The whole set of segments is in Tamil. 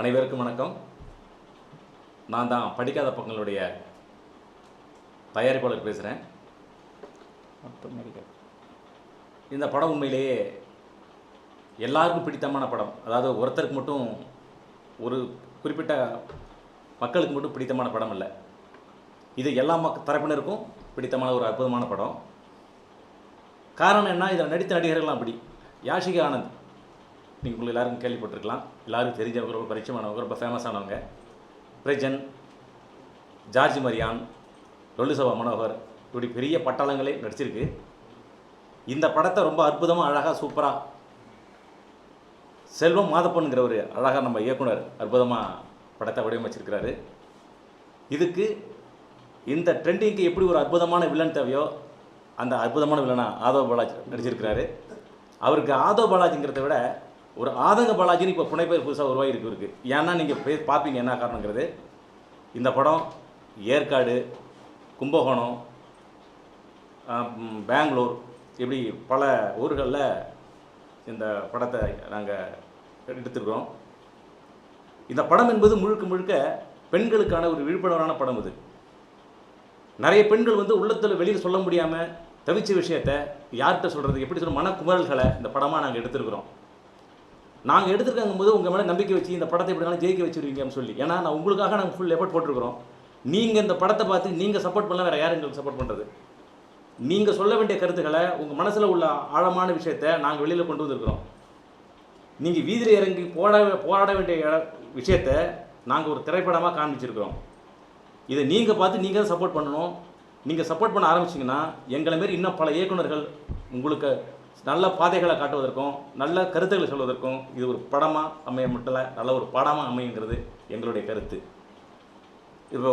அனைவருக்கும் வணக்கம். நான் தான் படிக்காத பக்கங்களுடைய தயாரிப்பாளர் பேசுகிறேன் இந்த படம் உண்மையிலேயே எல்லாருக்கும் பிடித்தமான படம். அதாவது ஒருத்தருக்கு மட்டும் ஒரு குறிப்பிட்ட மக்களுக்கு மட்டும் பிடித்தமான படம் இல்லை இது எல்லா மக் தரப்பினருக்கும் பிடித்தமான ஒரு அற்புதமான படம். காரணம் என்ன? இதில் நடித்த நடிகர்கள்லாம் அப்படி. யாஷிகா ஆனந்த். நீங்கள் உங்களுக்கு எல்லாருக்கும் கேள்விப்பட்டிருக்கலாம். எல்லோரும் தெரிஞ்சவங்க ரொம்ப பரிச்சயமானவங்க ரொம்ப ஃபேமஸானவங்க பிரஜன் ஜார்ஜ் மரியான் லொல்லுசபா மனோகர் இப்படி பெரிய பட்டாளங்களே நடிச்சிருக்கு. இந்த படத்தை ரொம்ப அற்புதமாக அழகாக சூப்பராக செல்வம் மாதப்பனுங்கிற ஒரு அழகாக நம்ம இயக்குனர் அற்புதமாக படத்தை வடிவமைச்சிருக்கிறாரு. இதுக்கு இந்த ட்ரெண்டிங்க்கு எப்படி ஒரு அற்புதமான வில்லன் தேவையோ அந்த அற்புதமான வில்லனா ஆதவ பாலாஜி நடிச்சிருக்கிறாரு. அவருக்கு ஆதவ பாலாஜிங்கிறத விட ஒரு ஆதங்க பாலாஜின்னு இப்போ புனைப்பெயர் புதுசாக உருவாகிருக்கு இருக்கு ஏன்னா நீங்கள் போய் பார்ப்பீங்க என்ன காரணங்கிறது. இந்த படம் ஏற்காடு கும்பகோணம் பெங்களூர் இப்படி பல ஊர்களில் இந்த படத்தை நாங்கள் எடுத்துருக்கோம் இந்த படம் என்பது முழுக்க முழுக்க பெண்களுக்கான ஒரு விழிப்புணர்வான படம் இது. நிறைய பெண்கள் வந்து உள்ளத்தில் வெளியில் சொல்ல முடியாமல் தவிச்ச விஷயத்த யார்கிட்ட சொல்கிறது எப்படி சொல்ல மனக்குமரல்களை இந்த படமாக நாங்கள் எடுத்திருக்கிறோம். நாங்கள் எடுத்துருக்காங்க போது உங்கள் மேலே நம்பிக்கை வச்சு இந்த படத்தை எப்படினாலும் ஜெயிக்க வச்சுருவீங்கன்னு சொல்லி. ஏன்னா நான் உங்களுக்காக நாங்கள் ஃபுல் எஃபர்ட் போட்டிருக்கிறோம். நீங்கள் இந்த படத்தை பார்த்து நீங்கள் சப்போர்ட் பண்ணலாம் வேறு யார் எங்களுக்கு சப்போர்ட் பண்ணுறது நீங்கள் சொல்ல வேண்டிய கருத்துக்களை உங்கள் மனசில் உள்ள ஆழமான விஷயத்தை நாங்கள் வெளியில் கொண்டு வந்திருக்கிறோம். நீங்கள் வீதியில் இறங்கி போட போராட வேண்டிய இட- விஷயத்தை நாங்கள் ஒரு திரைப்படமாக காண்பிச்சிருக்கிறோம். இதை நீங்கள் பார்த்து நீங்கள் தான் சப்போர்ட் பண்ணணும். நீங்கள் சப்போர்ட் பண்ண ஆரம்பிச்சிங்கன்னா எங்களை மாரி இன்னும் பல இயக்குனர்கள் உங்களுக்கு நல்ல பாதைகளை காட்டுவதற்கும் நல்ல கருத்துக்களை சொல்வதற்கும் இது ஒரு படமாக அமைய மட்டும் இல்ல, நல்ல ஒரு படமாக அமையுங்கிறது எங்களுடைய கருத்து. இப்போ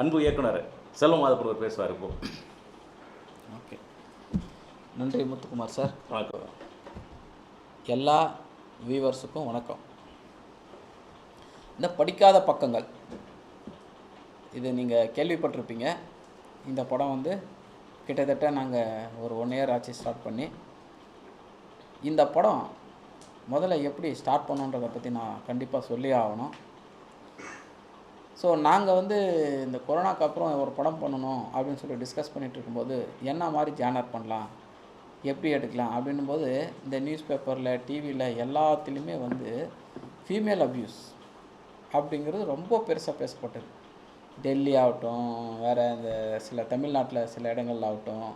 அன்பு இயக்குனர் செல்வம் மாதப்பூர் பேசுவார் இப்போ. ஓகே. நன்றி முத்துக்குமார் சார். வணக்கம். எல்லா வியூவர்ஸுக்கும் வணக்கம். இந்த படிக்காத பக்கங்கள். இது நீங்கள் கேள்விப்பட்டிருப்பீங்க. இந்த படம் வந்து கிட்டத்தட்ட நாங்கள் ஒரு ஒன் இயர் ஆச்சு ஸ்டார்ட் பண்ணி. இந்த படம் முதல்ல எப்படி ஸ்டார்ட் பண்ணோன்றதை பற்றி நான் கண்டிப்பாக சொல்லி ஆகணும். ஸோ நாங்கள் வந்து இந்த கொரோனாக்கு அப்புறம் ஒரு படம் பண்ணணும் அப்படின்னு சொல்லி டிஸ்கஸ் பண்ணிகிட்டு இருக்கும்போது என்ன மாதிரி ஜேனர் பண்ணலாம்? எப்படி எடுக்கலாம்? அப்படின்னும் போது இந்த நியூஸ் பேப்பரில் டிவியில் எல்லாத்துலேயுமே வந்து ஃபீமேல் அப்யூஸ் அப்படிங்கிறது ரொம்ப பெருசாக பேசப்பட்டது. டெல்லி ஆகட்டும் வேறு இந்த சில தமிழ்நாட்டில் சில இடங்கள் ஆகட்டும்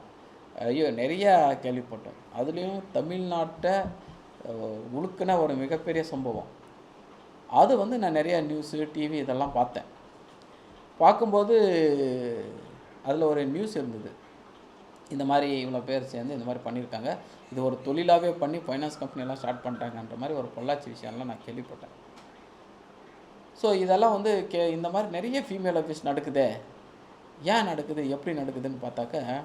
ஐயோ நிறையா கேள்விப்பட்டோம் அதுலேயும் தமிழ்நாட்டை உழுக்குன ஒரு மிகப்பெரிய சம்பவம். அது வந்து நான் நிறையா நியூஸு டிவி இதெல்லாம் பார்த்தேன். பார்க்கும்போது அதில் ஒரு நியூஸ் இருந்தது. இந்த மாதிரி இவ்வளோ பேர் சேர்ந்து இந்த மாதிரி பண்ணியிருக்காங்க. இது ஒரு தொழிலாகவே பண்ணி ஃபைனான்ஸ் கம்பெனியெல்லாம் ஸ்டார்ட் பண்ணிட்டாங்கன்ற மாதிரி ஒரு பொள்ளாச்சி விஷயம்லாம் நான் கேள்விப்பட்டேன். ஸோ இதெல்லாம் வந்து கே இந்த மாதிரி நிறைய ஃபீமேல் ஆஃபீஸ் நடக்குதே. ஏன் நடக்குது? எப்படி நடக்குதுன்னு பார்த்தாக்க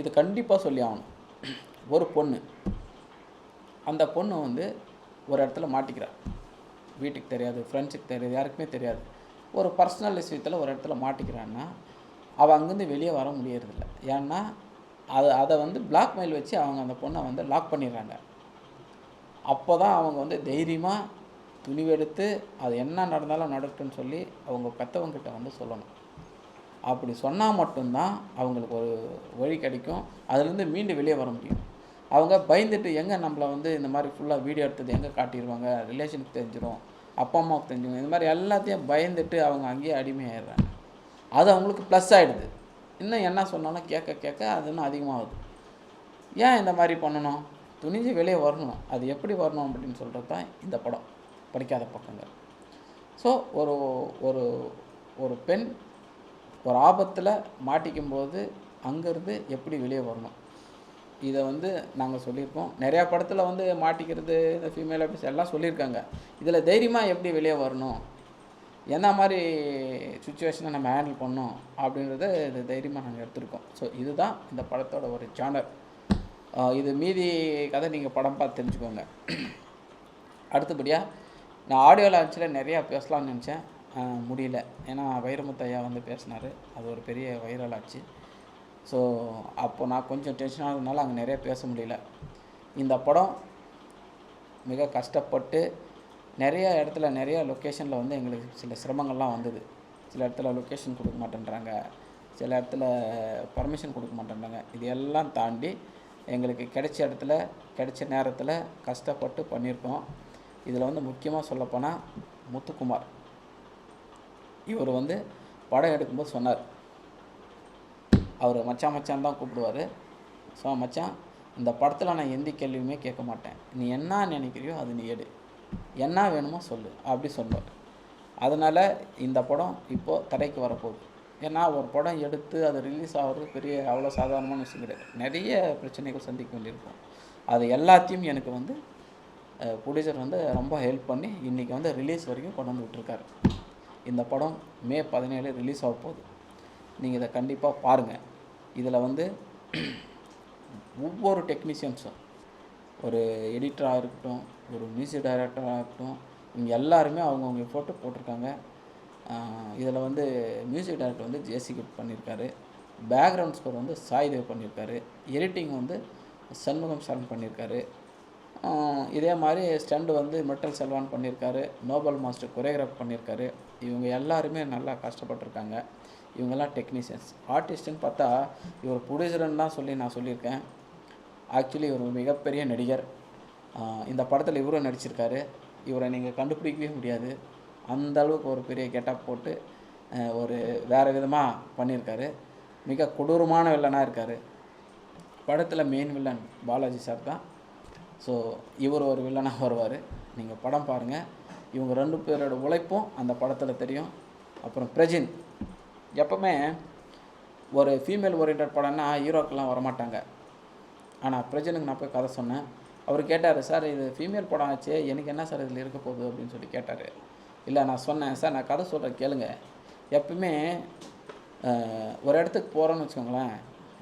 இது கண்டிப்பாக சொல்லி ஆகணும். ஒரு பொண்ணு. அந்த பொண்ணு வந்து ஒரு இடத்துல மாட்டிக்கிறார் வீட்டுக்கு தெரியாது ஃப்ரெண்ட்ஸுக்கு தெரியாது யாருக்குமே தெரியாது. ஒரு பர்சனல் விஷயத்தில் ஒரு இடத்துல மாட்டிக்கிறான்னா அவள் அங்கேருந்து வெளியே வர முடியறதில்ல. ஏன்னா அது அதை வந்து blackmail வச்சு அவங்க அந்த பொண்ணை வந்து லாக் பண்ணிடுறாங்க. அப்போ தான் அவங்க வந்து தைரியமாக துணிவெடுத்து அது என்ன நடந்தாலும் நடக்கட்டும்னு சொல்லி அவங்க பெற்றவங்கிட்ட வந்து சொல்லணும். அப்படி சொன்னால் மட்டும்தான் அவங்களுக்கு ஒரு வழி கிடைக்கும். அதுலேருந்து மீண்டு வெளியே வர முடியும். அவங்க பயந்துட்டு எங்கே நம்மளை வந்து இந்த மாதிரி ஃபுல்லாக வீடியோ எடுத்தது எங்கே காட்டிடுவாங்க ரிலேஷனுக்கு தெரிஞ்சிடும் அப்பா அம்மாவுக்கு தெரிஞ்சிடும் இந்த மாதிரி எல்லாத்தையும் பயந்துட்டு அவங்க அங்கேயே அடிமையாயிடுறாங்க. அது அவங்களுக்கு ப்ளஸ் ஆகிடுது இன்னும் என்ன சொன்னாலும் கேட்க கேட்க அது இன்னும் அதிகமாகுது. ஏன் இந்த மாதிரி பண்ணணும்? துணிஞ்சு வெளியே வரணும். அது எப்படி வரணும் அப்படின்னு சொல்கிறது தான் இந்த படம். படிக்காத பக்கங்கள். ஸோ ஒரு ஒரு ஒரு பெண் ஒரு ஆபத்தில் மாட்டிக்கும் போது அங்கேருந்து எப்படி வெளியே வரணும்? இதை வந்து நாங்கள் சொல்லியிருக்கோம். நிறையா படத்தில் வந்து மாட்டிக்கிறது இந்த ஃபீமேல் ஆஃபீஸ் எல்லாம் சொல்லியிருக்காங்க. இதில் தைரியமாக எப்படி வெளியே வரணும்? என்ன மாதிரி சுச்சுவேஷனை நம்ம ஹேண்டில் பண்ணோம் அப்படின்றத இது தைரியமாக நாங்கள் எடுத்திருக்கோம். ஸோ இதுதான் இந்த படத்தோட ஒரு ஜானர் இது மீதி கதை நீங்கள் படம் பார்த்து தெரிஞ்சுக்கோங்க. அடுத்தபடியாக நான் ஆடியோ லான்ச்சில் நிறையா பேசலாம்னு நினச்சேன். முடியல. ஏன்னா வைரமுத்து ஐயா வந்து பேசினார். அது ஒரு பெரிய வைரல் ஆச்சு. ஸோ அப்போ நான் கொஞ்சம் டென்ஷனாக இருந்தனால அங்கே நிறைய பேச முடியல. இந்த படம் மிக கஷ்டப்பட்டு நிறைய இடத்துல நிறைய லொக்கேஷனில் வந்து எங்களுக்கு சில சிரமங்கள்லாம் வந்தது. சில இடத்துல லொக்கேஷன் கொடுக்க மாட்டேன்றாங்க. சில இடத்துல பர்மிஷன் கொடுக்க மாட்டேன்றாங்க. இது எல்லாம் தாண்டி எங்களுக்கு கிடைச்ச இடத்துல கிடைச்ச நேரத்தில் கஷ்டப்பட்டு பண்ணியிருக்கோம். இதில் வந்து முக்கியமாக சொல்லப்போனால் முத்துக்குமார். இவர் வந்து படம் எடுக்கும்போது சொன்னார். அவர் மச்சான் மச்சான் தான் கூப்பிடுவார். ஸோ மச்சான் இந்த படத்தில் நான் எந்த கேள்வியுமே கேட்க மாட்டேன். நீ என்ன நினைக்கிறியோ அது நீ எடு. என்ன வேணுமோ சொல்லு அப்படி சொல்லுவார் அதனால் இந்த படம் இப்போது தடைக்கு வரப்போகுது. ஏன்னா ஒரு படம் எடுத்து அது ரிலீஸ் ஆகிறது பெரிய அவ்வளோ சாதாரணமான விஷயம் கிடையாது. நிறைய பிரச்சனைகள் சந்திக்க வேண்டியிருக்கும். அது எல்லாத்தையும் எனக்கு வந்து ப்ரொடியூசர் வந்து ரொம்ப ஹெல்ப் பண்ணி இன்றைக்கி வந்து ரிலீஸ் வரைக்கும் கொண்டு வந்து விட்டுருக்காரு. இந்த படம் மே பதினேழு ரிலீஸ் ஆக போகுது. நீங்கள் இதை கண்டிப்பாக பாருங்கள் இதில் வந்து ஒவ்வொரு டெக்னீஷியன்ஸும் ஒரு எடிட்டராக இருக்கட்டும் ஒரு மியூசிக் டைரக்டராக இருக்கட்டும் இவங்க எல்லாருமே அவங்கவுங்க ஃபோட்டோ போட்டிருக்காங்க. இதில் வந்து மியூசிக் டைரக்டர் வந்து ஜேசி கிட் பண்ணியிருக்காரு. பேக்ரவுண்ட் ஸ்கோர் வந்து சாய்தேவ் பண்ணியிருக்காரு. எடிட்டிங் வந்து சண்முகம் சரண் பண்ணியிருக்காரு. இதே மாதிரி ஸ்டண்ட் வந்து மெட்டல் செல்வான் பண்ணியிருக்காரு. நோபல் மாஸ்டர் கொரியோகிராஃப் பண்ணியிருக்காரு. இவங்க எல்லாருமே நல்லா கஷ்டப்பட்டிருக்காங்க. இவங்கெல்லாம் டெக்னீஷியன்ஸ் ஆர்டிஸ்ட்டுன்னு பார்த்தா இவர் ப்ரொடியூசர்னு தான் சொல்லி நான் சொல்லியிருக்கேன். ஆக்சுவலி இவர் மிகப்பெரிய நடிகர். இந்த படத்தில் இவரும் நடிச்சிருக்காரு. இவரை நீங்கள் கண்டுபிடிக்கவே முடியாது. அந்த அளவுக்கு ஒரு பெரிய கெட்டப் போட்டு ஒரு வேறு விதமாக பண்ணியிருக்காரு. மிக கொடூரமான வில்லனாக இருக்கார். படத்தில் மெயின் வில்லன் பாலாஜி சார் தான். ஸோ இவர் ஒரு வில்லனாக வருவார். நீங்கள் படம் பாருங்கள் இவங்க ரெண்டு பேரோட உழைப்பும் அந்த படத்தில் தெரியும். அப்புறம் பிரஜின். எப்பவுமே ஒரு ஃபீமேல் ஓரியன்ட் படம்னா ஹீரோக்கெலாம் வரமாட்டாங்க. ஆனால் பிரஜனுக்கு நான் போய் கதை சொன்னேன். அவர் கேட்டார் சார் இது ஃபீமேல் படம் ஆச்சு எனக்கு என்ன சார் இதில் இருக்க போகுது? அப்படின்னு சொல்லி கேட்டார். இல்லை நான் சொன்னேன். சார் நான் கதை சொல்கிறேன் கேளுங்க. எப்பவுமே ஒரு இடத்துக்கு போகிறேன்னு வச்சுக்கோங்களேன்.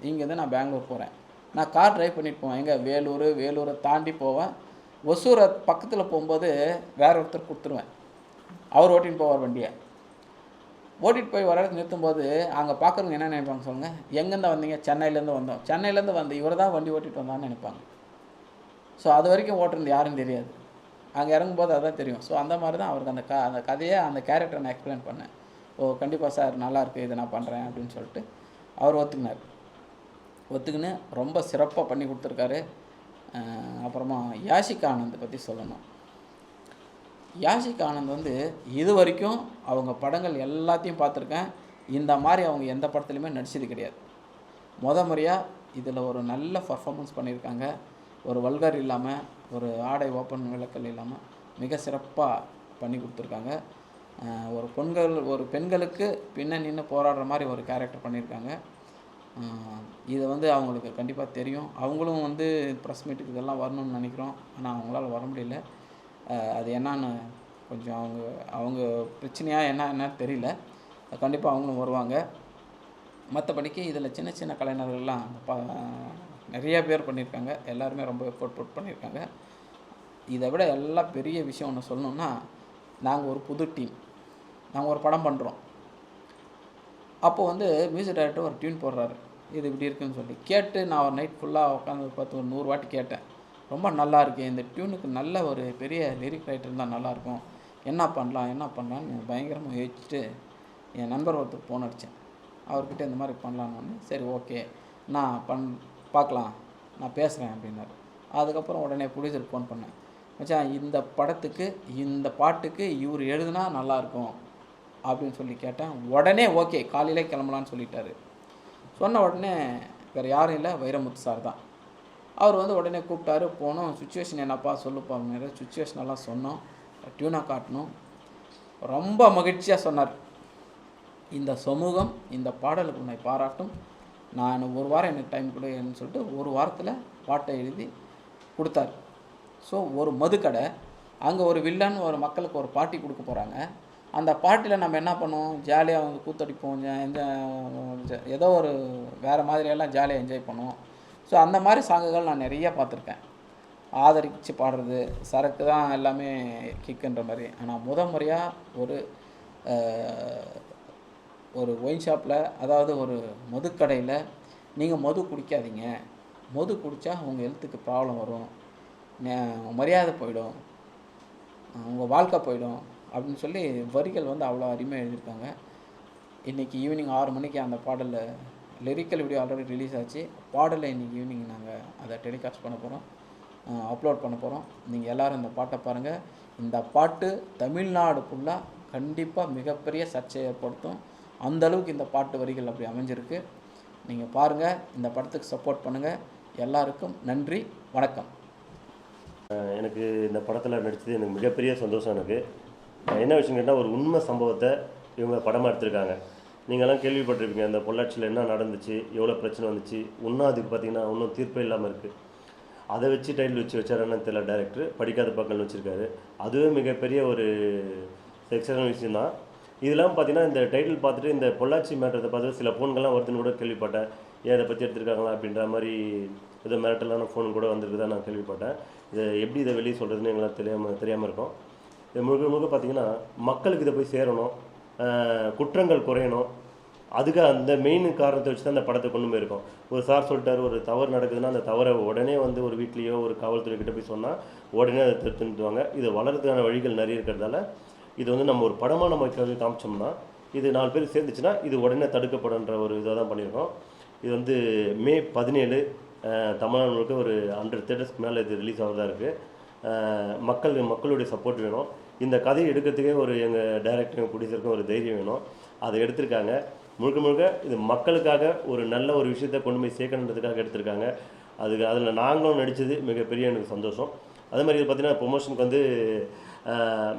இங்கேருந்து நான் பெங்களூர் போகிறேன் நான் கார் ட்ரைவ் பண்ணிட்டு போவேன். எங்கே? வேலூர் வேலூரை தாண்டி போவேன். ஒசூரை பக்கத்தில் போகும்போது வேற ஒருத்தர் கொடுத்துருவேன். அவர் ஓட்டின்னு போவார் வண்டியை. ஓட்டிகிட்டு போய் வர இடத்துல நிறுத்தும்போது அங்கே பார்க்குறவங்க என்ன நினைப்பாங்க சொல்லுங்கள் எங்கேருந்து வந்தீங்க? சென்னையிலேருந்து வந்தோம். சென்னையிலேருந்து வந்து இவர் தான் வண்டி ஓட்டிகிட்டு வந்தான்னு நினைப்பாங்க. ஸோ அது வரைக்கும் ஓட்டுறது யாரும் தெரியாது. அங்கே இறங்கும்போது அதான் தெரியும். ஸோ அந்த மாதிரி தான் அவருக்கு அந்த க அந்த கதையை அந்த கேரக்டரை நான் எக்ஸ்பிளைன் பண்ணேன். ஓ கண்டிப்பாக சார் நல்லாயிருக்கு இதை நான் பண்ணுறேன் அப்படின்னு சொல்லிட்டு அவர் ஒத்துக்கினார். ஒத்துக்கின்னு ரொம்ப சிறப்பாக பண்ணி கொடுத்துருக்காரு. அப்புறமா யாஷிக் ஆனந்த் பற்றி சொல்லணும். யாஷிக் ஆனந்த் வந்து இது வரைக்கும் அவங்க படங்கள் எல்லாத்தையும் பார்த்துருக்கேன். இந்த மாதிரி அவங்க எந்த படத்துலையுமே நடிச்சது கிடையாது. முத முறையாக இதில் ஒரு நல்ல பர்ஃபார்மன்ஸ் பண்ணியிருக்காங்க. ஒரு வல்கர் இல்லாமல் ஒரு ஆடை ஓப்பன் விளக்கல் இல்லாமல் மிக சிறப்பாக பண்ணி கொடுத்துருக்காங்க. ஒரு பெண்கள் ஒரு பெண்களுக்கு பின்ன நின்று போராடுற மாதிரி ஒரு கேரக்டர் பண்ணியிருக்காங்க. இது வந்து அவங்களுக்கு கண்டிப்பாக தெரியும். அவங்களும் வந்து ப்ரெஸ் மீட்டுக்கு இதெல்லாம் வரணும்னு நினைக்கிறோம். ஆனால் அவங்களால வர முடியல. அது என்னன்னு கொஞ்சம் அவங்க அவங்க பிரச்சனையாக என்ன என்னன்னு தெரியல. கண்டிப்பாக அவங்களும் வருவாங்க. மற்றபடிக்கு இதில் சின்ன சின்ன கலைஞர்கள்லாம் ப பேர் பண்ணியிருக்காங்க. எல்லாருமே ரொம்ப எஃபோர்ட் போட் பண்ணியிருக்காங்க. இதை விட எல்லாம் பெரிய விஷயம் ஒன்று சொல்லணும்னா நாங்கள் ஒரு புது டீம் நாங்கள் ஒரு படம் பண்ணுறோம் அப்போ வந்து மியூசிக் டைரக்டர் ஒரு டியூன் போடுறாரு. இது இப்படி இருக்குன்னு சொல்லி. கேட்டு நான் ஒரு நைட் ஃபுல்லாக உட்காந்து பார்த்து ஒரு நூறு வாட்டி கேட்டேன். ரொம்ப நல்லா இருக்கு இந்த டியூனுக்கு நல்ல ஒரு பெரிய லிரிக் ரைட்டர் இருந்தால் நல்லாயிருக்கும் என்ன பண்ணலாம் என்ன பண்ணலான்னு பயங்கரமாக யோசிச்சுட்டு என் நண்பர் ஒருத்தர் ஃபோன் அடித்தேன் அவர்கிட்ட இந்த மாதிரி பண்ணலான்னு சரி ஓகே நான் பண் பார்க்கலாம். நான் பேசுகிறேன் அப்படின்னாரு. அதுக்கப்புறம் உடனே ப்ரொடியூசர் ஃபோன் பண்ணேன். மச்சான் இந்த படத்துக்கு இந்த பாட்டுக்கு இவர் எழுதுனா நல்லாயிருக்கும் அப்படின்னு சொல்லி கேட்டேன். உடனே ஓகே காலையிலே கிளம்பலான்னு சொல்லிட்டாரு. சொன்ன உடனே வேறு யாரும் இல்லை வைரமுத்து சார் தான். அவர் வந்து உடனே கூப்பிட்டாரு போனோம். சுச்சுவேஷன் என்னப்பா சொல்லுப்பா நிறைய சுச்சுவேஷன் எல்லாம் சொன்னோம். டியூனாக காட்டணும் ரொம்ப மகிழ்ச்சியாக சொன்னார். இந்த சமூகம் இந்த பாடலுக்கு உன்னை பாராட்டும். நான் ஒரு வாரம் எனக்கு டைம் கொடுன்னு சொல்லிட்டு ஒரு வாரத்தில் பாட்டை எழுதி கொடுத்தார். ஸோ ஒரு மதுக்கடை. அங்கே ஒரு வில்லன் ஒரு மக்களுக்கு ஒரு பாட்டி கொடுக்க போகிறாங்க அந்த பார்ட்டியில் நம்ம என்ன பண்ணுவோம்? ஜாலியாக வந்து கூத்தடிப்போம். ஏதோ ஒரு வேறு மாதிரியெல்லாம் ஜாலியாக என்ஜாய் பண்ணுவோம். ஸோ அந்த மாதிரி சாங்குகள் நான் நிறைய பார்த்துருக்கேன். ஆதரித்து பாடுறது சரக்கு தான் எல்லாமே கிக்குன்ற மாதிரி. ஆனால் முத முறையாக ஒரு ஒரு ஒயின் ஷாப்பில் அதாவது ஒரு மதுக்கடையில் நீங்கள் மது குடிக்காதீங்க. மது குடித்தா உங்கள் ஹெல்த்துக்கு ப்ராப்ளம் வரும். மரியாதை போயிடும். உங்கள் வாழ்க்கை போயிடும். அப்படின்னு சொல்லி வரிகள் வந்து அவ்வளோ அருமையாக எழுதியிருக்காங்க. இன்றைக்கி ஈவினிங் ஆறு மணிக்கு அந்த பாடலில் லிரிக்கல் வீடியோ ஆல்ரெடி ரிலீஸ் ஆச்சு. பாடலை இன்றைக்கி ஈவினிங் நாங்கள் அதை டெலிகாஸ்ட் பண்ண போகிறோம் அப்லோட் பண்ண போகிறோம் நீங்கள் எல்லோரும் இந்த பாட்டை பாருங்கள் இந்த பாட்டு தமிழ்நாடு ஃபுல்லாக கண்டிப்பாக மிகப்பெரிய சர்ச்சை ஏற்படுத்தும். அந்த அளவுக்கு இந்த பாட்டு வரிகள் அப்படி அமைஞ்சிருக்கு. நீங்கள் பாருங்கள் இந்த படத்துக்கு சப்போர்ட் பண்ணுங்கள் எல்லாருக்கும் நன்றி. வணக்கம். எனக்கு இந்த படத்தில் நடித்தது எனக்கு மிகப்பெரிய சந்தோஷம் எனக்கு. என்ன விஷயம் கேட்டால் ஒரு உண்மை சம்பவத்தை இவங்க படமாக எடுத்திருக்காங்க. நீங்கள்லாம் கேள்விப்பட்டிருப்பீங்க அந்த பொள்ளாச்சியில் என்ன நடந்துச்சு எவ்வளோ பிரச்சனை வந்துச்சு இன்னும் அதுக்கு பார்த்தீங்கன்னா இன்னும் தீர்ப்பே இல்லாமல் இருக்குது அதை வச்சு டைட்டில் வச்சு வச்சாருன்னு தெரியல டேரக்டர் படிக்காத பக்கம்னு வச்சுருக்காரு. அதுவே மிகப்பெரிய ஒரு எக்ஸலன் விஷயம் தான் இதெல்லாம் பார்த்தீங்கன்னா இந்த டைட்டில் பார்த்துட்டு இந்த பொள்ளாச்சி மேட்டத்தை பார்த்து சில ஃபோன்கள்லாம் வருதுன்னு கூட கேள்விப்பட்டேன். ஏன் இதை பற்றி எடுத்திருக்காங்களா அப்படின்ற மாதிரி ஏதோ மிரட்டலான ஃபோன் கூட வந்திருக்குதா நான் கேள்விப்பட்டேன். இதை எப்படி இதை வெளியே சொல்கிறதுன்னு எங்களுக்கு தெரியாமல் தெரியாமல் இருக்கும். முழுக்க முழுக்க பார்த்தீங்கன்னா மக்களுக்கு இதை போய் சேரணும் குற்றங்கள் குறையணும். அதுக்கு அந்த மெயின் காரணத்தை வச்சு தான் அந்த படத்தை கொண்டு போயிருக்கோம். ஒரு சார் சொல்லிட்டார் ஒரு தவறு நடக்குதுன்னா அந்த தவறை உடனே வந்து ஒரு வீட்லேயோ ஒரு காவல்துறை கிட்ட போய் சொன்னால் உடனே அதை திருத்துவாங்க இது வளர்கிறதுக்கான வழிகள் நிறைய இருக்கிறதால இது வந்து நம்ம ஒரு படமாக நம்ம காமிச்சோம்னா இது நாலு பேர் சேர்ந்துச்சுன்னா இது உடனே தடுக்கப்படுன்ற ஒரு இதாக தான் பண்ணியிருக்கோம். இது வந்து மே பதினேழு தமிழ்நாடு முழுக்க ஒரு ஹண்ட்ரட் தேட்டர்ஸ்க்கு மேலே இது ரிலீஸ் ஆகிறதா இருக்குது மக்கள் மக்களுடைய சப்போர்ட் வேணும். இந்த கதையை எடுக்கிறதுக்கே ஒரு எங்கள் டைரக்டரும் ப்ரொடியூசருக்கும் ஒரு தைரியம் வேணும். அதை எடுத்திருக்காங்க. முழுக்க முழுக்க இது மக்களுக்காக ஒரு நல்ல ஒரு விஷயத்தை கொண்டு போய் சேர்க்கணுன்றதுக்காக எடுத்திருக்காங்க. அதுக்கு அதில் நாங்களும் நடித்தது மிகப்பெரிய எனக்கு சந்தோஷம். அதே மாதிரி இது பார்த்தீங்கன்னா ப்ரொமோஷனுக்கு வந்து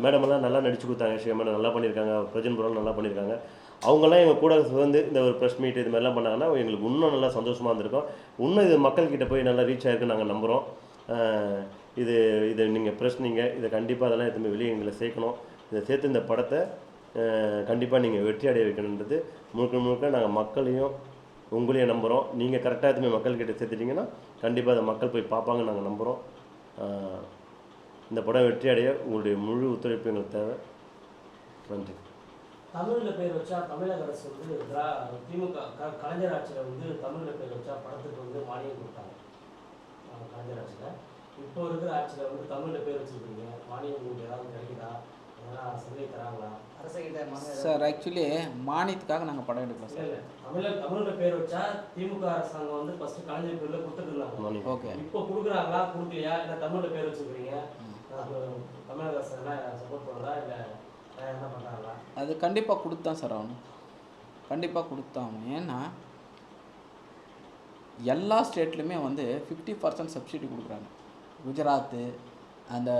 மேடமெல்லாம் நல்லா நடிச்சு கொடுத்தாங்க. ஸ்ரீ மேடம் நல்லா பண்ணியிருக்காங்க. பிரஜன் புரம் நல்லா பண்ணியிருக்காங்க. அவங்கெல்லாம் எங்கள் கூட வந்து இந்த ஒரு ப்ரெஸ் மீட் இது மாதிரிலாம் பண்ணாங்கன்னா எங்களுக்கு இன்னும் நல்லா சந்தோஷமாக இருந்திருக்கும். இன்னும் இது மக்கள்கிட்ட போய் நல்லா ரீச் ஆகிருக்குன்னு நாங்கள் நம்புகிறோம் இது இதை நீங்கள் பிரச்சனைங்க இதை கண்டிப்பாக அதெல்லாம் எதுவுமே வெளியே எங்களை சேர்க்கணும். இதை சேர்த்து இந்த படத்தை கண்டிப்பாக நீங்கள் வெற்றி அடைய வைக்கணுன்றது முழுக்க முழுக்க நாங்கள் மக்களையும் உங்களையும் நம்புகிறோம் நீங்கள் கரெக்டாக எதுவுமே மக்கள்கிட்ட சேர்த்துட்டிங்கன்னா கண்டிப்பாக அதை மக்கள் போய் பார்ப்பாங்கன்னு நாங்கள் நம்புகிறோம் இந்த படம் வெற்றி அடைய உங்களுடைய முழு ஒத்துழைப்பு எங்களுக்கு தேவை. நன்றி. தமிழில் பேர் வச்சா தமிழக அரசு வந்து திரா- திமுக க- கலைஞர் ஆட்சியில் வந்து தமிழில் பேர் வச்சா படத்துக்கு வந்து மானியம் கொடுத்தாங்க. கலைஞர் ஆட்சியில். இப்போ இருக்கிற ஆட்சியில வந்து தமிழ்ல பேர் வச்சிருக்கீங்க. மானியம் உங்களுக்கு ஏதாவது கிடைக்குதா? சார் ஆக்சுவலி மானியத்துக்காக நாங்கள் படம் எடுக்கல இல்ல சார். இல்ல தமிழ்ல தமிழ்ல பேர் வச்சா திமுக அரசாங்கம் வந்து ஃபர்ஸ்ட் கலைஞர் பேர்ல மணி ஓகே. இப்போ கொடுக்குறாங்களா? கொடுக்கலையா? இல்ல தமிழ்ல பேர் வச்சிருக்கீங்க தமிழக அரசு என்ன சப்போர்ட் பண்ணுறதா இல்ல என்ன பண்றாங்களா? அது கண்டிப்பாக கொடுத்தான் சார் அவனு கண்டிப்பாக கொடுத்தான் ஏன்னா எல்லா ஸ்டேட்லையுமே வந்து ஃபிஃப்டி பர்சன்ட் சப்சிடி கொடுக்குறாங்க. குஜராத்து அந்த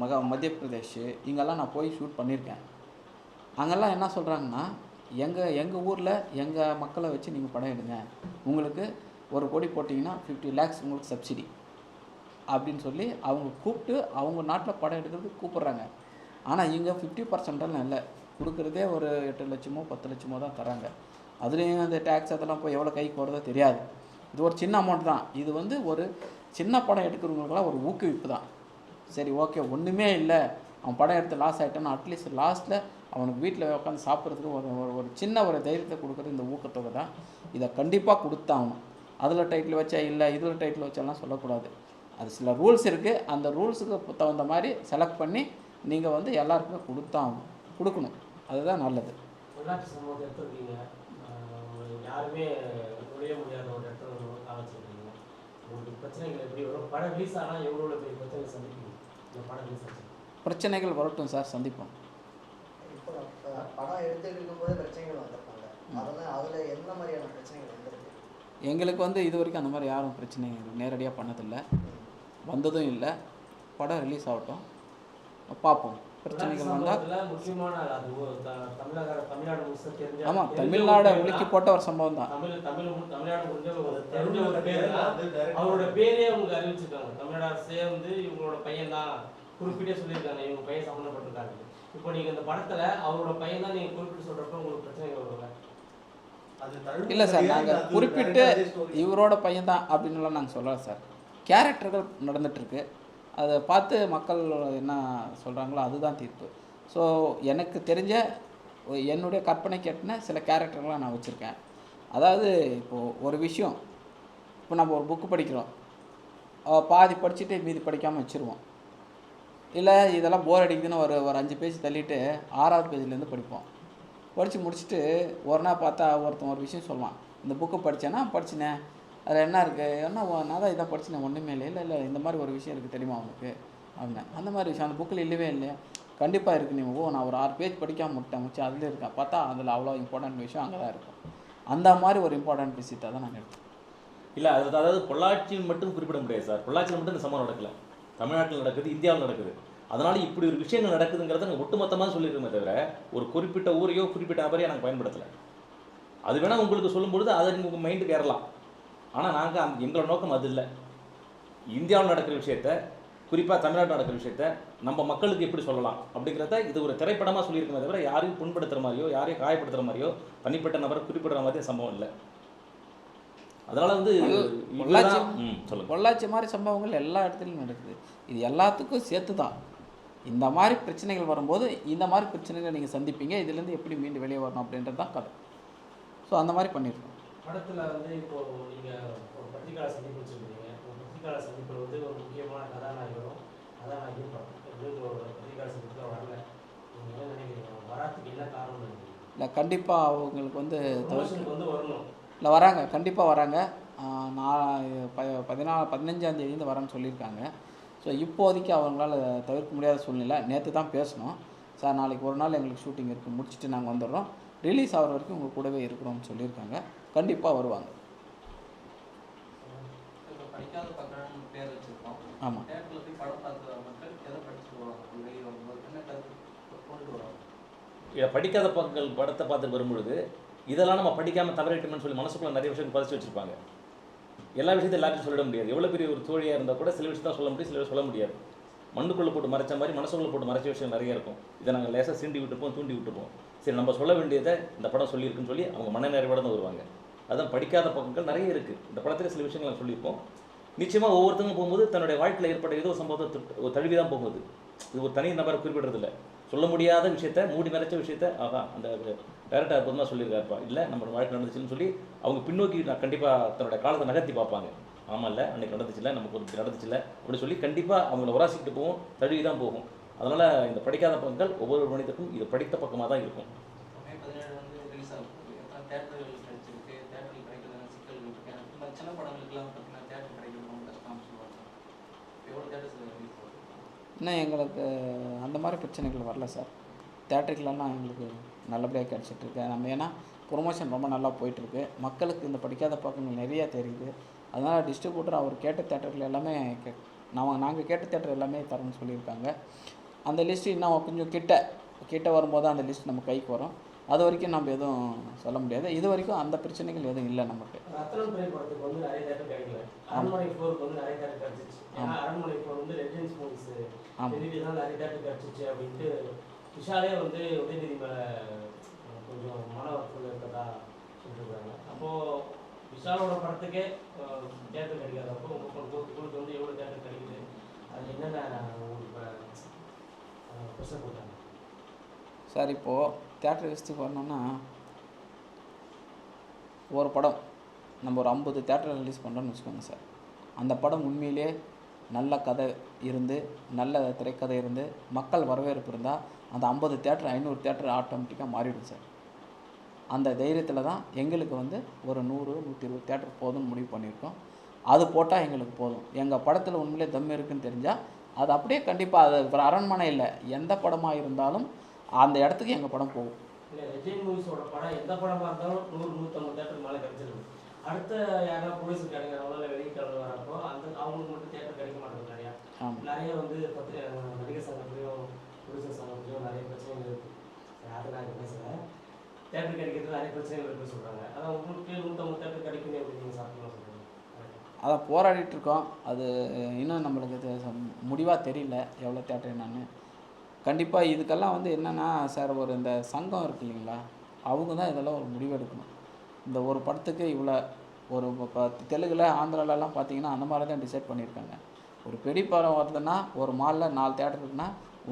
மக மத்திய பிரதேஷ் இங்கெல்லாம் நான் போய் ஷூட் பண்ணியிருக்கேன் அங்கெல்லாம் என்ன சொல்கிறாங்கன்னா எங்கள் எங்கள் ஊரில் எங்கள் மக்களை வச்சு நீங்கள் படம் எடுங்க. உங்களுக்கு ஒரு கோடி போட்டிங்கன்னா ஃபிஃப்டி லேக்ஸ் உங்களுக்கு சப்சிடி அப்படின்னு சொல்லி அவங்க கூப்பிட்டு அவங்க நாட்டில் படம் எடுக்கிறதுக்கு கூப்பிட்றாங்க. ஆனால் இங்கே ஃபிஃப்டி பர்சன்டெல்லாம் இல்லை. கொடுக்குறதே ஒரு எட்டு லட்சமோ பத்து லட்சமோ தான் தராங்க அதுலேயும் அந்த டேக்ஸ் அதெல்லாம் போய் எவ்வளோ கைக்கு போகிறதோ தெரியாது. இது ஒரு சின்ன அமௌண்ட் தான். இது வந்து ஒரு சின்ன படம் எடுக்கிறவங்களுக்குலாம் ஒரு ஊக்குவிப்பு தான். சரி ஓகே ஒன்றுமே இல்லை. அவன் படம் எடுத்து லாஸ் ஆகிட்டான்னா அட்லீஸ்ட் லாஸ்ட்டில் அவனுக்கு வீட்டில் உட்காந்து சாப்பிட்றதுக்கு ஒரு ஒரு ஒரு சின்ன ஒரு தைரியத்தை கொடுக்குறது இந்த ஊக்கத்தொகை தான். இதை கண்டிப்பாக கொடுத்தாகணும். அதில் டைட்டில் வச்சா இல்லை இதில் டைட்டில் வச்சாலாம் சொல்லக்கூடாது. அது சில ரூல்ஸ் இருக்குது அந்த ரூல்ஸுக்கு தகுந்த மாதிரி செலக்ட் பண்ணி நீங்கள் வந்து எல்லாருக்குமே கொடுத்தாகணும். கொடுக்கணும். அதுதான் நல்லது. யாருமே நுழைய முடியாத ஒரு இடத்துல வந்து காமிச்சிருக்கீங்க உங்களுக்கு பிரச்சனைகள் எப்படி வரும்? படம் ரிலீஸ் ஆனால் எவ்வளோ பெரிய பிரச்சனை சந்திப்பீங்க இந்த படம் ரிலீஸ் ஆச்சு. பிரச்சனைகள் வரட்டும் சார் சந்திப்போம். இப்போ படம் எடுத்துட்டு இருக்கும்போது பிரச்சனைகள் வந்திருப்பாங்க அதெல்லாம் அதுல என்ன மாதிரியான பிரச்சனைகள் வந்திருக்கு? எங்களுக்கு வந்து இது வரைக்கும் அந்த மாதிரி யாரும் பிரச்சனை நேரடியாக பண்ணதில்லை. வந்ததும் இல்லை. படம் ரிலீஸ் ஆகட்டும். பார்ப்போம். பிரச்சனைகள் வந்தால் ஆமாம் தமிழ்நாடை உலுக்கி. போட்ட ஒரு சம்பவம் தான். தமிழ் தமிழ் மு- தமிழ்நாடு முடிஞ்ச ஒரு தெரிஞ்ச ஒரு பேர் தான். அவரோட பேரே அவங்க அறிவிச்சிருக்காங்க. தமிழ்நாடு அரசே வந்து இவங்களோட பையன் தான் குறிப்பிட்டே சொல்லியிருக்காங்க. இவங்க பையன் சம்மந்தப்பட்டிருக்காங்க. இப்போ நீங்க இந்த படத்துல அவரோட பையன் தான் நீங்க குறிப்பிட்டு சொல்றப்ப உங்களுக்கு பிரச்சனைகள் வருவாங்க இல்லை சார் நாங்கள் குறிப்பிட்டு இவரோட பையன் தான் அப்படின்னுலாம் நாங்கள் சொல்லலை சார். கேரக்டர்கள் நடந்துகிட்ருக்கு அதை பார்த்து மக்கள் என்ன சொல்கிறாங்களோ அதுதான் தீர்ப்பு. ஸோ எனக்கு தெரிஞ்ச என்னுடைய கற்பனை கேட்டின சில கேரக்டர்லாம் நான் வச்சுருக்கேன். அதாவது இப்போது ஒரு விஷயம் இப்போ நம்ம ஒரு புக்கு படிக்கிறோம். பாதி படிச்சுட்டு மீதி படிக்காமல் வச்சுருவோம். இல்லை இதெல்லாம் போர் அடிக்குதுன்னு ஒரு ஒரு அஞ்சு பேஜ் தள்ளிட்டு ஆறாவது பேஜ்லேருந்து படிப்போம். படித்து முடிச்சுட்டு ஒரு நாள் பார்த்தா ஒருத்தன் ஒரு விஷயம் சொல்லுவான். இந்த புக்கு படித்தேன்னா படிச்சினேன். அதில் என்ன இருக்குது என்ன நான் தான் இதான் படிச்சினேன் ஒன்றுமே இல்லை. இல்லை இல்லை. இந்த மாதிரி ஒரு விஷயம் இருக்குது தெரியுமா உனக்கு? அப்படின்னேன். அந்த மாதிரி விஷயம். அந்த புக்கில் இல்லவே இல்லையா? கண்டிப்பாக இருக்குது நீ. ஓ நான் ஒரு ஆறு பேஜ் படிக்காம விட்டேன் முச்சு அதில் இருக்கேன் பார்த்தா அதில் அவ்வளோ இம்பார்ட்டன்ட் விஷயம் அங்கே தான் இருக்கும். அந்த மாதிரி ஒரு இம்பார்ட்டன்ட் விஷயத்தை தான் நான் எடுத்தேன். இல்லை அது அதாவது பொள்ளாச்சியில் மட்டும் குறிப்பிட முடியாது சார். பொள்ளாச்சியில் மட்டும் இந்த சம்பவம் நடக்கல. தமிழ்நாட்டில் நடக்குது இந்தியாவில் நடக்குது. அதனால இப்படி ஒரு விஷயங்கள் நடக்குதுங்கிறத நாங்கள் ஒட்டுமொத்தமாக சொல்லியிருக்கோமே தவிர ஒரு குறிப்பிட்ட ஊரையோ குறிப்பிட்ட நபரையோ நாங்கள் பயன்படுத்தலை. அது வேணால் உங்களுக்கு சொல்லும்பொழுது அதை உங்கள் மைண்டுக்கு ஏறலாம். ஆனால் நாங்கள் அந்த எங்களோட நோக்கம் அது இல்லை. இந்தியாவில் நடக்கிற விஷயத்த குறிப்பாக தமிழ்நாட்டில் நடக்கிற விஷயத்த நம்ம மக்களுக்கு எப்படி சொல்லலாம்? அப்படிங்கிறத இது ஒரு திரைப்படமாக சொல்லியிருக்கோமே தவிர யாரையும் புண்படுத்துகிற மாதிரியோ யாரையும் காயப்படுத்துகிற மாதிரியோ தனிப்பட்ட நபரை குறிப்பிடுற மாதிரி சம்பவம் இல்லை. அதனால வந்து பொள்ளாச்சி சொல்லுங்கள் பொள்ளாச்சி மாதிரி சம்பவங்கள் எல்லா இடத்துலையும் நடக்குது. இது எல்லாத்துக்கும் சேர்த்து தான். இந்த மாதிரி பிரச்சனைகள் வரும்போது இந்த மாதிரி பிரச்சனைகளை நீங்கள் சந்திப்பீங்க. இதுலேருந்து எப்படி மீண்டு வெளியே வரணும் அப்படின்றது தான் கதை. ஸோ அந்த மாதிரி பண்ணியிருக்கோம். படத்துல வந்து இப்போ நீங்க ஒரு பத்திரிகையாளர் சந்திப்பு வச்சிருக்கீங்க. ஒரு பத்திரிகையாளர் சந்திப்பில் வந்து ஒரு முக்கியமான கதாநாயகரும் கதாநாயகியும் படம் இது ஒரு பத்திரிகையாளர் சந்திப்பில் வரல. நீங்க என்ன நினைக்கிறீங்க? வராதுக்கு என்ன காரணம் இல்லை கண்டிப்பாக அவங்களுக்கு வந்து வந்து வரணும். இல்லை வராங்க. கண்டிப்பாக வராங்க. நான் ப பதினா பதினஞ்சாம் தேதியிலேருந்து வரேன்னு சொல்லியிருக்காங்க. ஸோ இப்போதைக்கு அவங்களால தவிர்க்க முடியாத சூழ்நிலை. நேற்று தான் பேசணும். சார் நாளைக்கு ஒரு நாள் எங்களுக்கு ஷூட்டிங் இருக்குது முடிச்சுட்டு நாங்கள் வந்துடுறோம். ரிலீஸ் ஆகிற வரைக்கும் உங்கள் கூடவே இருக்கிறோம்னு சொல்லியிருக்காங்க. கண்டிப்பாக வருவாங்க. இப்போ படிக்காத பக்கம் பேர் வச்சிருக்கோம். ஆமாம் இதை படிக்காத பக்கங்கள் படத்தை பார்த்து வரும்பொழுது இதெல்லாம் நம்ம படிக்காமல் தவறிட்டோம்னு சொல்லி மனசுக்குள்ள நிறைய விஷயம் பதிச்சு வச்சிருப்பாங்க. எல்லா விஷயத்தையும் எல்லாத்தையும் சொல்லிட முடியாது. எவ்வளோ பெரிய ஒரு தோழியாக இருந்தால் கூட சில விஷயம் தான் சொல்ல முடியும் சில விஷயம் சொல்ல முடியாது. மண்ணுக்குள்ளே போட்டு மறைச்ச மாதிரி மனசுக்குள்ளே போட்டு மறைச்ச விஷயம் நிறைய இருக்கும். இதை நாங்கள் லேசாக சீண்டி விட்டுப்போம் தூண்டி விட்டுப்போம். சரி நம்ம சொல்ல வேண்டியதை இந்த படம் சொல்லியிருக்குன்னு சொல்லி அவங்க மனநிறைவோட தான் வருவாங்க. அதான் படிக்காத பக்கங்கள் நிறைய இருக்குது இந்த படத்தில் சில விஷயங்கள் நான் சொல்லியிருப்போம். நிச்சயமாக ஒவ்வொருத்தங்க போகும்போது தன்னுடைய வாழ்க்கையில் ஏற்பட்ட ஏதோ சம்பவத்தை தழுவி தான் போகுது இது ஒரு தனி நபரை குறிப்பிடுறதில்ல. சொல்ல முடியாத விஷயத்த மூடி மறைச்ச விஷயத்த ஆகா அந்த டேரக்டர் அற்புதமாக சொல்லியிருக்காருப்பா. இல்லை நம்ம வாழ்க்கை நடந்துச்சுன்னு சொல்லி அவங்க பின்னோக்கி நான் கண்டிப்பாக தன்னோட காலத்தை நகர்த்தி பார்ப்பாங்க. ஆமாம் இல்லை அன்னைக்கு நடந்துச்சுல நமக்கு ஒரு நடந்துச்சுல அப்படின்னு சொல்லி கண்டிப்பாக அவங்கள உராசிக்கிட்டு போகும் தழுவி தான் போகும். அதனால் இந்த படிக்காத பக்கங்கள் ஒவ்வொரு மனிதருக்கும் இது படித்த பக்கமாக தான் இருக்கும் மே பதினேழு வந்து ரிலீஸ் ஆகும் எத்தனை தேட்டர்கள் கிடைச்சிருக்கு தேட்டரில் கிடைக்கிறதுல சிக்கல்கள் இருக்கு இந்த மாதிரி சின்ன படங்களுக்குலாம் பார்த்தீங்கன்னா தேட்டர் கிடைக்கிறது ரொம்ப கஷ்டம்னு சொல்லுவாங்க. எவ்வளோ தேட்டர்ஸில் ரிலீஸ் இன்னும் எங்களுக்கு அந்த மாதிரி பிரச்சனைகள் வரல சார். தேட்டருக்குலாம் எங்களுக்கு நல்லபடியாக கிடச்சிட்ருக்கு நம்ம ஏன்னா ப்ரொமோஷன் ரொம்ப நல்லா போயிட்டுருக்கு. மக்களுக்கு இந்த படிக்காத பக்கங்கள் நிறையா தெரியுது. அதனால் டிஸ்ட்ரிபியூட்டர் அவர் கேட்ட தேட்டர்கள் எல்லாமே கே நாங்கள் நாங்கள் கேட்ட தேட்டர் எல்லாமே தரேன்னு சொல்லியிருக்காங்க. அந்த லிஸ்ட்டு இன்னும் கொஞ்சம் கிட்ட கிட்ட வரும்போது அந்த லிஸ்ட் நம்ம கைக்கு வரும். அது வரைக்கும் நம்ம எதுவும் சொல்ல முடியாது. இது வரைக்கும் அந்த பிரச்சனைகள் எதுவும் இல்லை நமக்கு. விஷாலே வந்து உதயநிதி மேலே கொஞ்சம் மன வருத்தம் இருக்கதா சொல்லிருக்காங்க. அப்போது விஷாலோட படத்துக்கே தேட்டர் கிடைக்காதப்போ உங்கள் உங்களுக்கு உங்களுக்கு வந்து எவ்வளோ தேட்டர் கிடைக்குது? அது என்னென்ன உங்களுக்கு ப்ரெஷர் கொடுத்தாங்க? சார் இப்போது தேட்டர் லிஸ்ட்டுக்கு வரணுன்னா ஒரு படம் நம்ம ஒரு ஐம்பது தேட்டர் ரிலீஸ் பண்ணுறோம்னு வச்சுக்கோங்க சார். அந்த படம் உண்மையிலே நல்ல கதை இருந்து நல்ல திரைக்கதை இருந்து மக்கள் வரவேற்பு இருந்தால் அந்த ஐம்பது தேட்டர் ஐநூறு தேட்டர் ஆட்டோமேட்டிக்காக மாறிடும் சார். அந்த தைரியத்தில் தான் எங்களுக்கு வந்து ஒரு நூறு நூற்றி இருபது தேட்டர் போதும்னு முடிவு பண்ணியிருக்கோம். அது போட்டால் எங்களுக்கு போதும். எங்கள் படத்தில் உண்மையிலே தம் இருக்குன்னு தெரிஞ்சால் அது அப்படியே கண்டிப்பாக அது ஒரு அரண்மனை இல்லை. எந்த படமாக இருந்தாலும் அந்த இடத்துக்கு எங்கள் படம் போகும். இல்லை விஜய் மூவிஸோட படம் எந்த படமாக இருந்தாலும் நூறு நூற்றம்பது தேட்டர் மேலே கிடைச்சிருக்கு அடுத்த யாராவது ப்ரொடியூசர் கிடைக்கிறவங்களோ இல்லை வெளியிட்டு வரப்போ அந்த அவங்களுக்கு மட்டும் தேட்டர் கிடைக்க மாட்டேங்குது நிறையா. நிறைய வந்து பத்து நடிகர் சங்கத்துலேயும் ப்ரொடியூசர் சங்கத்துலேயும் நிறைய பிரச்சனைகள் இருக்குது யாரும் நான் பேசுகிறேன் தேட்டர் கிடைக்கிறது நிறைய பிரச்சனைகள் இருக்குன்னு சொல்கிறாங்க அதான் உங்களுக்கு நூற்றம்பது தேட்டர் கிடைக்குது எப்படி நீங்கள் சாப்பிடலாம் சொல்கிறீங்க அதான் போராடிட்டு இருக்கோம். அது இன்னும் நம்மளுக்கு முடிவாக தெரியல. எவ்வளோ தேட்டர் என்னன்னு. கண்டிப்பாக இதுக்கெல்லாம் வந்து என்னென்னா சார் ஒரு இந்த சங்கம் இருக்கு இல்லைங்களா? அவங்க தான் இதெல்லாம் ஒரு முடிவெடுக்கணும். இந்த ஒரு படத்துக்கு இவ்வளோ ஒரு இப்போ தெலுங்கில் ஆந்திராலலாம் பார்த்தீங்கன்னா அந்த மாதிரி தான் டிசைட் பண்ணியிருக்காங்க. ஒரு பெரிய படம் வருதுன்னா ஒரு மாலில் நாலு தேட்டர் இருக்குன்னா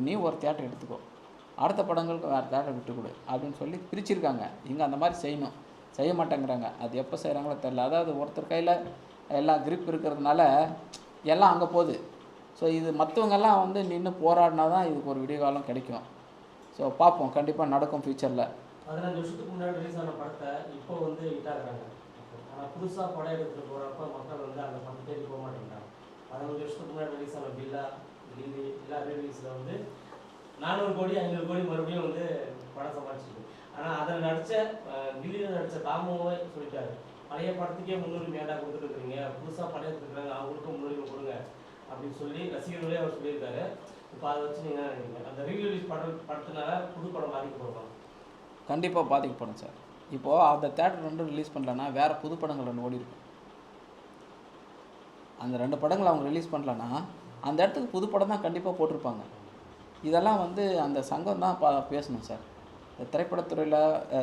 நீ ஒரு தேட்டர் எடுத்துக்கோ. அடுத்த படங்களுக்கு வேறு தேட்டர் விட்டு கொடு அப்படின்னு சொல்லி பிரிச்சிருக்காங்க. இங்கே அந்த மாதிரி செய்யணும். செய்ய மாட்டேங்கிறாங்க. அது எப்போ செய்கிறாங்களோ தெரில அதாவது ஒருத்தர் கையில் எல்லாம் கிரிப் இருக்கிறதுனால எல்லாம் அங்கே போகுது. ஸோ இது மற்றவங்கெல்லாம் வந்து நின்று போராடினா தான் இதுக்கு ஒரு விடிகாலம் கிடைக்கும். ஸோ பார்ப்போம் கண்டிப்பாக நடக்கும் ஃப்யூச்சரில் பதினஞ்சு வருஷத்துக்கு முன்னாடி ரிலீஸ் ஆன படத்தை இப்போ வந்து ஹிட் ஆனால் புதுசாக படம் எடுத்துட்டு போகிறப்ப மக்கள் வந்து அந்த படத்தை தேடி போக மாட்டேங்கிறாங்க. பதினஞ்சு வருஷத்துக்கு முன்னாடி ரிலீஸ் ஆன பில்லா கில்லி எல்லா ரிலீஸில் வந்து நானூறு கோடி ஐநூறு கோடி மறுபடியும் வந்து படம் சம்பாதிச்சிருக்கு. ஆனால் அதில் நடித்த கில்லியில் நடித்த தாமுவே சொல்லிட்டாரு. பழைய படத்துக்கே முன்னுரிமை ஏடா கொடுத்துருக்குறீங்க புதுசாக படம் எடுத்துருக்காங்க. அவங்களுக்கும் முன்னுரிமை கொடுங்க. அப்படின்னு சொல்லி ரசிகர்களே அவர் சொல்லியிருக்காரு. இப்போ அதை வச்சு நீங்கள் நினைக்கிறீங்க? அந்த ரீரிலீஸ் படம் படத்தினால புது படம் பாதிக்கப்படுமா கண்டிப்பாக பாதிக்கப்படும் சார். இப்போது அந்த தேட்டர் ரெண்டும் ரிலீஸ் பண்ணலன்னா வேறு புது படங்கள் ரெண்டு ஓடி இருக்கும். அந்த ரெண்டு படங்கள் அவங்க ரிலீஸ் பண்ணலன்னா அந்த இடத்துக்கு புது படம் தான் கண்டிப்பாக போட்டிருப்பாங்க. இதெல்லாம் வந்து அந்த சங்கம் தான் பா பேசணும் சார். இந்த திரைப்படத்துறையில்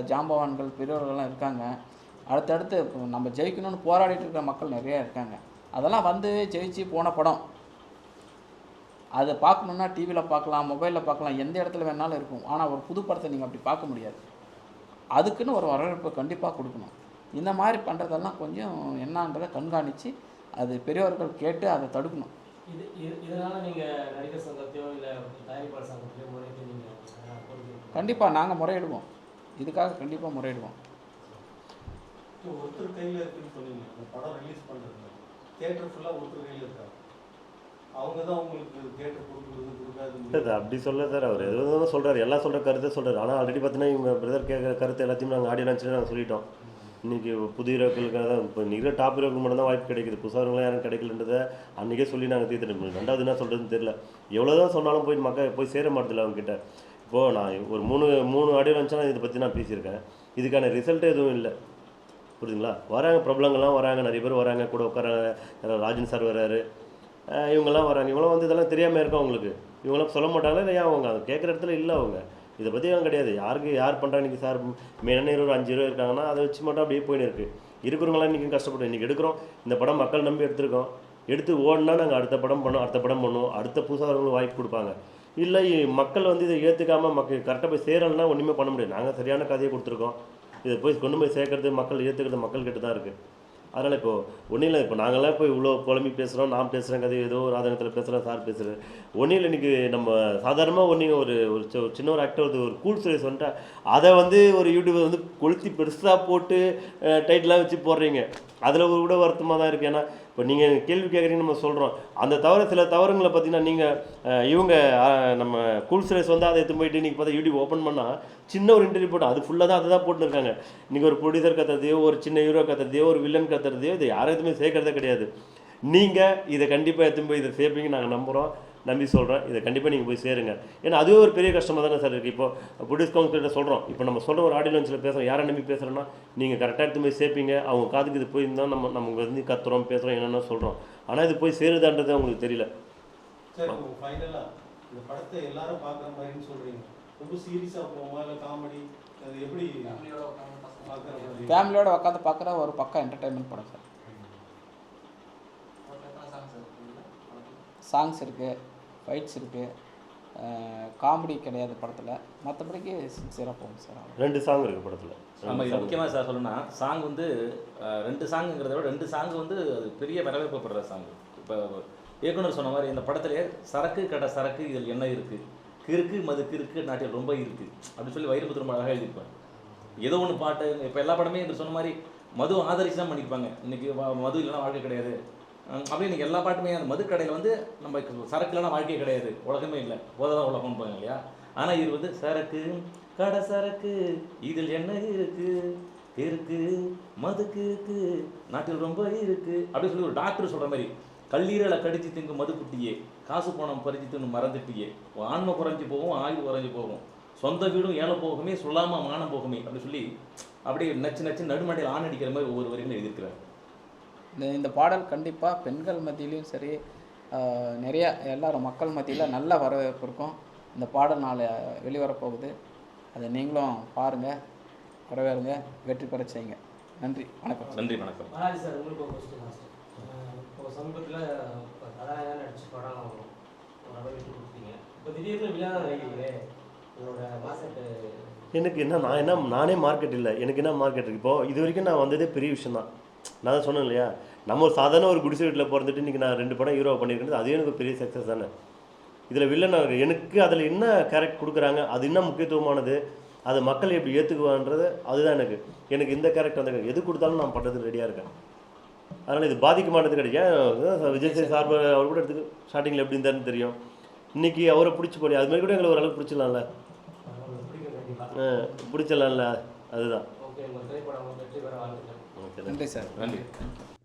ஜாம்பவான்கள் பெரியவர்கள்லாம் இருக்காங்க. அடுத்தடுத்து இப்போ நம்ம ஜெயிக்கணும்னு போராடிட்டு இருக்கிற மக்கள் நிறையா இருக்காங்க. அதெல்லாம் வந்து ஜெயிச்சு போன படம். அதை பார்க்கணுன்னா டிவியில் பார்க்கலாம் மொபைலில் பார்க்கலாம் எந்த இடத்துல வேணாலும் இருக்கும். ஆனால் ஒரு புது படத்தை நீங்கள் அப்படி பார்க்க முடியாது. அதுக்குன்னு ஒரு வரவேற்பை கண்டிப்பாக கொடுக்கணும். இந்த மாதிரி பண்ணுறதெல்லாம் கொஞ்சம் என்னன்றதை கண்காணித்து அது பெரியவர்கள் கேட்டு அதை தடுக்கணும். இது இது இதனால நீங்க நடிகர் சங்கத்தையோ இல்ல தயாரிப்பாளர் சங்கத்தையோ முறையிட்டு நீங்க அஹ், பொறுப்பேற்கணும். கண்டிப்பாக நாங்கள் முறையிடுவோம். இதுக்காக கண்டிப்பாக முறையிடுவோம். ஒருத்தர் கையில் இருக்குன்னு சொன்னீங்க. அந்த படம் ரிலீஸ் பண்ணுறது தியேட்டர் ஃபுல்லாக ஒருத்தர் கையில் இருக்கா? அவங்க தான் உங்களுக்கு கொடுக்குறது கொடுக்காது அப்படி சொல்ல சார் அவர் எதுவும் சொல்கிறார் எல்லாம் சொல்கிற கருத்தை சொல்கிறார் ஆனால் ஆல்ரெடி பார்த்தீங்கன்னா இவங்க பிரதர் கேட்குற கருத்து எல்லாத்தையும் நாங்கள் ஆடியோ லான்ச்சில் நாங்கள் சொல்லிட்டோம். இன்றைக்கி புது ஹீரோக்களுக்காக தான். இப்போ நிகழ டாப் ஹீரோக்கு மட்டும் தான் வாய்ப்பு கிடைக்குது. புதுசாக யாரும் கிடைக்கலன்றதை அன்றைக்கே சொல்லி நாங்கள் தீர்த்துட்டு ரெண்டாவது என்ன சொல்கிறதுன்னு தெரியல. எவ்வளோ தான் சொன்னாலும் போய் மக்கள் போய் சேர மாட்டதில்ல அவங்ககிட்ட. இப்போது நான் ஒரு மூணு மூணு ஆடியோ லான்ச்சாக இதை பற்றி நான் பேசியிருக்கேன். இதுக்கான ரிசல்ட் எதுவும் இல்லை. புரியுதுங்களா? வராங்க பிரபலங்கள்லாம் வராங்க. நிறைய பேர் வராங்க. கூட உட்காராங்க ராஜன் சார் வர்றாரு. இவங்கெல்லாம் வராங்க. இவங்களாம் வந்து இதெல்லாம் தெரியாமல் இருக்கும் அவங்களுக்கு இவங்களாம் சொல்ல மாட்டாங்களா இல்லை ஏன் அவங்க? அது கேட்குற இடத்துல இல்லை அவங்க. இதை பற்றி அவங்க கிடையாது. யாருக்கு யார் பண்ணுறா இன்றைக்கி சார்? மெயினான ஒரு அஞ்சு ரூபா இருக்காங்கன்னா அதை வச்சு மட்டும் அப்படியே போயின்னு இருக்கு. இருக்கிறவங்களாம் இன்றைக்கி கஷ்டப்படும் இன்றைக்கி எடுக்கிறோம். இந்த படம் மக்கள் நம்பி எடுத்திருக்கோம். எடுத்து ஓடினா நாங்கள் அடுத்த படம் பண்ணோம் அடுத்த படம் பண்ணுவோம். அடுத்த புதுசாக வாய்ப்பு கொடுப்பாங்க. இல்லை மக்கள் வந்து இதை ஏற்றுக்காமல் மக்கள் கரெக்டாக போய் சேரலைன்னா ஒன்றுமே பண்ண முடியாது. நாங்கள் சரியான கதையை கொடுத்துருக்கோம். இதை போய் கொண்டு போய் சேர்க்கறது மக்கள் ஏற்றுக்கிறது மக்கள் கிட்ட தான் இருக்குது அதனால் இப்போது ஒன்றும் இல்லை இப்போ நாங்கள்லாம் இப்போ இவ்வளோ புலம்பி பேசுகிறோம் நான் பேசுகிறேன் கதை ஏதோ ஒரு ஆதங்கத்தில் பேசுகிறேன் சார் பேசுகிறேன் ஒன்றும் இல்லை இன்றைக்கி நம்ம சாதாரணமாக ஒன்று ஒரு ஒரு சின்ன ஒரு ஆக்டர் வந்து ஒரு கூல் ஸ்டோரிஸ் வந்துட்டா அதை வந்து ஒரு யூடியூப் வந்து கொளுத்தி பெருசாக போட்டு டைட்டிலாக வச்சு போடுறீங்க. அதில் ஒரு கூட வருத்தமாக தான் இருக்குது ஏன்னா இப்போ நீங்கள் கேள்வி கேட்குறீங்க நம்ம சொல்கிறோம் அந்த தவிர சில தவறுங்களை பார்த்தீங்கன்னா நீங்கள் இவங்க நம்ம கூல் ஸ்டோரிஸ் வந்து அதை எடுத்து போயிட்டு இன்றைக்கி பார்த்தா யூடியூப் ஓப்பன் பண்ணால் சின்ன ஒரு இன்டர்வியூ போட்டு அது ஃபுல்லாக தான் அதை தான் போட்டுருக்காங்க. இன்றைக்கி ஒரு ப்ரொடியூசர் கத்துறதையோ ஒரு சின்ன ஹீரோ கத்துறதையோ ஒரு வில்லன் கத்துறதையோ இது யாரும் எதுவுமே சேர்க்கறதே கிடையாது. நீங்கள் இதை கண்டிப்பாக எடுத்துன்னு போய் இதை சேர்ப்பீங்க நாங்கள் நம்புகிறோம் நம்பி சொல்கிறேன் இதை கண்டிப்பாக நீங்கள் போய் சேருங்க. ஏன்னா அதுவே ஒரு பெரிய கஷ்டமாக தானே சார் இருக்குது இப்போ ப்ரொடியூஸ் கவுன்சிலிட்ட சொல்கிறோம் இப்போ நம்ம சொல்கிற ஒரு ஆடியோ பேசுகிறோம் யாரை நம்பி பேசுகிறோன்னா நீங்கள் கரெக்டாக எடுத்து போய் சேர்ப்பீங்க. அவங்க காதுக்கு இது போய் இருந்தால் நம்ம நம்ம வந்து கத்துறோம் பேசுகிறோம் என்னென்ன சொல்கிறோம் ஆனால் இது போய் சேருதான்றது அவங்களுக்கு தெரியல. இந்த படத்தை எல்லாரும் பார்க்குற மாதிரின்னு சொல்கிறீங்க ரொம்ப சீரியஸாக போகுமா? இல்லை காமெடி அது எப்படி ஃபேமிலியோட உட்காந்து பார்க்குற ஒரு பக்கா என்டர்டைன்மெண்ட் படம் சார் ஒரு எத்தனை சாங்ஸ் இருக்குல்ல படத்துல? சாங்ஸ் இருக்குது ஃபைட்ஸ் இருக்குது காமெடி கிடையாது படத்தில். மற்றபடிக்கு சின்சியராக போகும் சார் ரெண்டு சாங் இருக்குது படத்தில். நம்ம இது முக்கியமாக சார் சொல்லணும்னா சாங் வந்து ரெண்டு சாங்குங்கிறத விட ரெண்டு சாங் வந்து அது பெரிய வரவேற்பப்படுற சாங் இப்போ இயக்குனர் சொன்ன மாதிரி இந்த படத்திலே சரக்கு கடை சரக்கு இதில் என்ன இருக்குது கிறுக்கு மது கிறுக்கு நாட்டில் ரொம்ப இருக்குது அப்படின்னு சொல்லி வைரமுத்து ரொம்ப அழகாக எழுதியிருப்பார். ஏதோ ஒன்று பாட்டு இப்போ எல்லா படமே இந்த சொன்ன மாதிரி மது ஆதரிச்சு தான் பண்ணியிருப்பாங்க இன்றைக்கி மது இல்லைன்னா வாழ்க்கை கிடையாது. அப்படியே இன்றைக்கி எல்லா பாட்டுமே அந்த மது கடையில் வந்து நம்ம சரக்கு இல்லைன்னா வாழ்க்கையே கிடையாது. உலகமே இல்லை. போதான் உலகம் போங்க இல்லையா? ஆனால் இது வந்து சரக்கு கடை சரக்கு இதில் என்ன இருக்கு? இருக்கு மதுக்கு இருக்கு நாட்டில் ரொம்ப இருக்கு. அப்படின்னு சொல்லி ஒரு டாக்டர் சொல்கிற மாதிரி கல்லீரலை கடிச்சு திங்கு மது குட்டியே காசு பணம் பறிச்சு தின்னு மறந்துட்டியே ஆன்மை குறைஞ்சி போகும் ஆயுள் குறைஞ்சு போகும். சொந்த வீடும் ஏழை போகுமே சொல்லாமல் மானம் போகுமே அப்படின்னு சொல்லி அப்படியே நச்சு நச்சு நடுமண்டையில் ஆண் அடிக்கிற மாதிரி ஒவ்வொரு வரைக்கும் எழுதியிருக்கிறார். இந்த இந்த பாடல் கண்டிப்பாக பெண்கள் மத்தியிலையும் சரி நிறைய எல்லாரும் மக்கள் மத்தியில் நல்ல வரவேற்பு இருக்கும். இந்த பாடல் நாளை வெளிவரப்போகுது. அதை நீங்களும் பாருங்கள் வரவேறுங்க வெற்றி பெற செய்யுங்க. நன்றி வணக்கம். நன்றி வணக்கம். சார் உங்களுக்கு ஒரு கொஸ்டின் லாஸ்ட் இப்போ சமீபத்தில் இப்போ கதாநாயகன் நடிச்ச படம் ஒரு விட்டு கொடுத்தீங்க. இப்போ திடீர்னு விழா நடிக்கிறீங்களே உங்களோட மார்க்கெட்டு எனக்கு என்ன நான் என்ன நானே மார்க்கெட் இல்லை. எனக்கு என்ன மார்க்கெட் இருக்கு? இப்போ இது வரைக்கும் நான் வந்ததே பெரிய விஷயம் தான் நான் தான் சொன்னேன் இல்லையா? நம்ம ஒரு சாதாரண ஒரு குடிசை வீட்டில் பிறந்துட்டு இன்றைக்கி நான் ரெண்டு படம் ஹீரோ பண்ணியிருக்கேன் அதுவே எனக்கு பெரிய சக்ஸஸ் தானே. இதில் வில்லன் எனக்கு அதில் என்ன கேரக்டர் கொடுக்குறாங்க அது என்ன முக்கியத்துவமானது அதை மக்கள் எப்படி ஏற்றுக்குவான்றது அதுதான் எனக்கு. எனக்கு இந்த கேரக்டர் அந்த எது கொடுத்தாலும் நான் பண்ணுறதுக்கு ரெடியாக இருக்கேன். அதனால் இது பாதிக்க மாட்டது கிடையாது. ஏன்? விஜய் சேய் சார்பு அவர் கூட எடுத்துக்கு ஸ்டார்டிங்கில் எப்படி இருந்தாருன்னு தெரியும். இன்னைக்கு அவரை பிடிச்சி போய் அது மாதிரி கூட எங்களை ஓரளவுக்கு பிடிச்சிடலாம்ல. பிடிச்சிடலாம்ல அதுதான். ஓகே உங்கள் திரைப்படம் வந்து வெற்றி பெற வாழ்த்துக்கள். ஓகே நன்றி சார் நன்றி.